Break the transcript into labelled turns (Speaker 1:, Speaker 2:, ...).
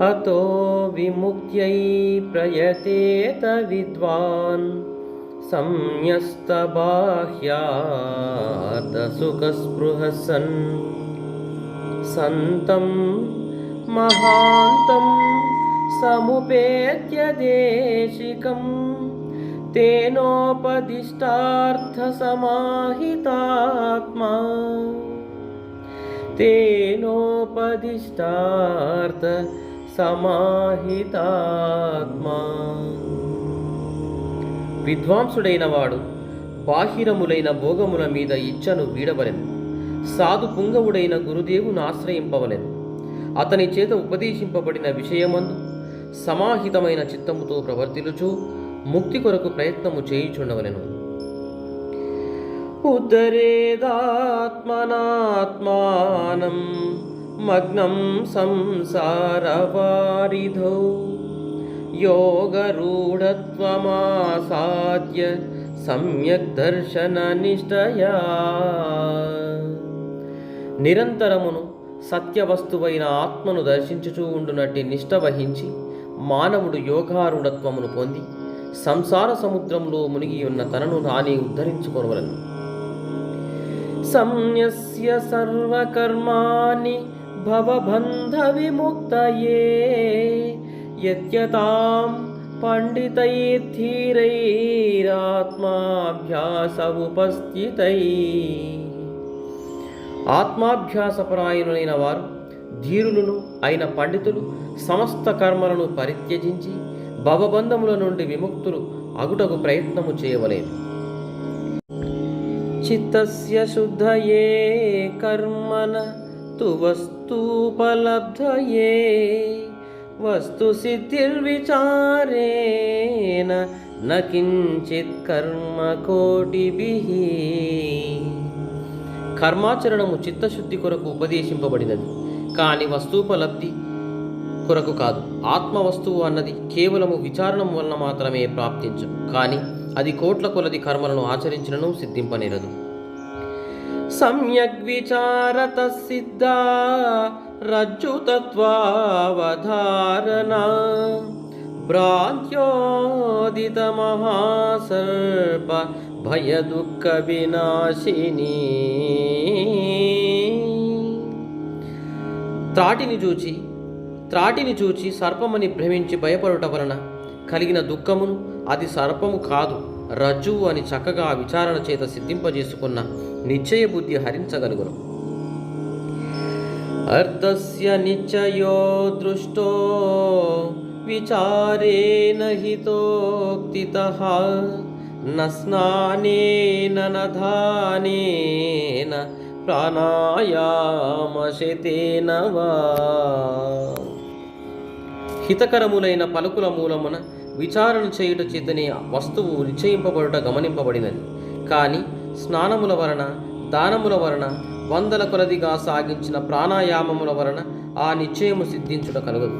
Speaker 1: अतो विमुक्त्यै प्रयतेत विद्वान्। संन्यस्तबाह्यार्धसुखस्पृहः सन् सन्तं महान्तं समुपेत्य देशिकं। तेनोपदिष्टार्थसमाहितात्मा। तेनोपदिष्टार्थ సమాహితాత్మా. విద్వాంసుడైన వాడు బాహిరములైన భోగముల మీద ఇచ్చను వీడవలెను. సాధు పుంగవుడైన గురుదేవును ఆశ్రయింపవలెను. అతని చేత ఉపదేశింపబడిన విషయమందు సమాహితమైన చిత్తముతో ప్రవర్తిలుచు ముక్తి కొరకు ప్రయత్నము చేయుచుండవలెను. ఉద్ధరేదాత్మనాత్మానం మగ్నం సంసారవారిధౌ యోగరూఢత్వమాసాద్య సమ్యక్ దర్శన నిష్టయా నిరంతరమును సత్యవస్తువైన ఆత్మను దర్శించుచూ ఉండునట్టి నిష్ట వహించి మానవుడు యోగారూఢత్వమును పొంది సంసార సముద్రంలో మునిగి ఉన్న తనను తానే ఉద్ధరించుకొనవలను. సంయస్య సర్వకర్మాణి భవబంధవిముక్తయే యత్యతాం పండితైర్ధీరైరాత్మాభ్యాస ఉపస్థితై ఆత్మాభ్యాసపరాయణులైన వారు ధీరులను అయిన పండితులు సమస్త కర్మలను పరిత్యజించి భవబంధముల నుండి విముక్తులు అగుటకు ప్రయత్నము చేయవలేదు. చిత్తస్య శుద్ధయే కర్మన తు వస్తు వస్తు वस्तुसिद्धिर्विचारेण न किञ्चित् కర్మ కోటిభిః కర్మాచరణము చిత్తశుద్ధి కొరకు ఉపదేశింపబడినది కానీ వస్తుపలబ్ధి కొరకు కాదు. ఆత్మ వస్తువు అన్నది కేవలము విచారణం వలన మాత్రమే ప్రాప్తించు కానీ అది కోట్ల కొలది కర్మలను ఆచరించినను సిద్ధింపనేరదు. సమ్యక్ విచారత సిద్ధా రజ్జుతత్వావధారణ భ్రాంత్యోదిత మహాసర్ప భయ దుఃఖ వినాశిని త్రాటిని చూచి త్రాటిని చూచి సర్పమని భ్రమించి భయపడుట వలన కలిగిన దుఃఖమును అది సర్పము కాదు. రజ్జువు అని చక్కగా విచారణ చేత సిద్ధింపజేసుకున్న నిశ్చయ బుద్ధి హరించగలుగును. అర్థస్య నిశ్చయో దృష్టో విచారేణ హితోక్తిత నస్నానేన నధానేన న ప్రాణాయామశతేన వా హితకరములైన పలుకుల మూలమున విచారణ చేయుట చేతనే వస్తువు నిశ్చయింపబడుట గమనింపబడినది. కానీ స్నానముల వలన దానముల వలన వందల కొలదిగా సాగించిన ప్రాణాయామముల వలన ఆ నిశ్చయము సిద్ధించుట కలుగదు.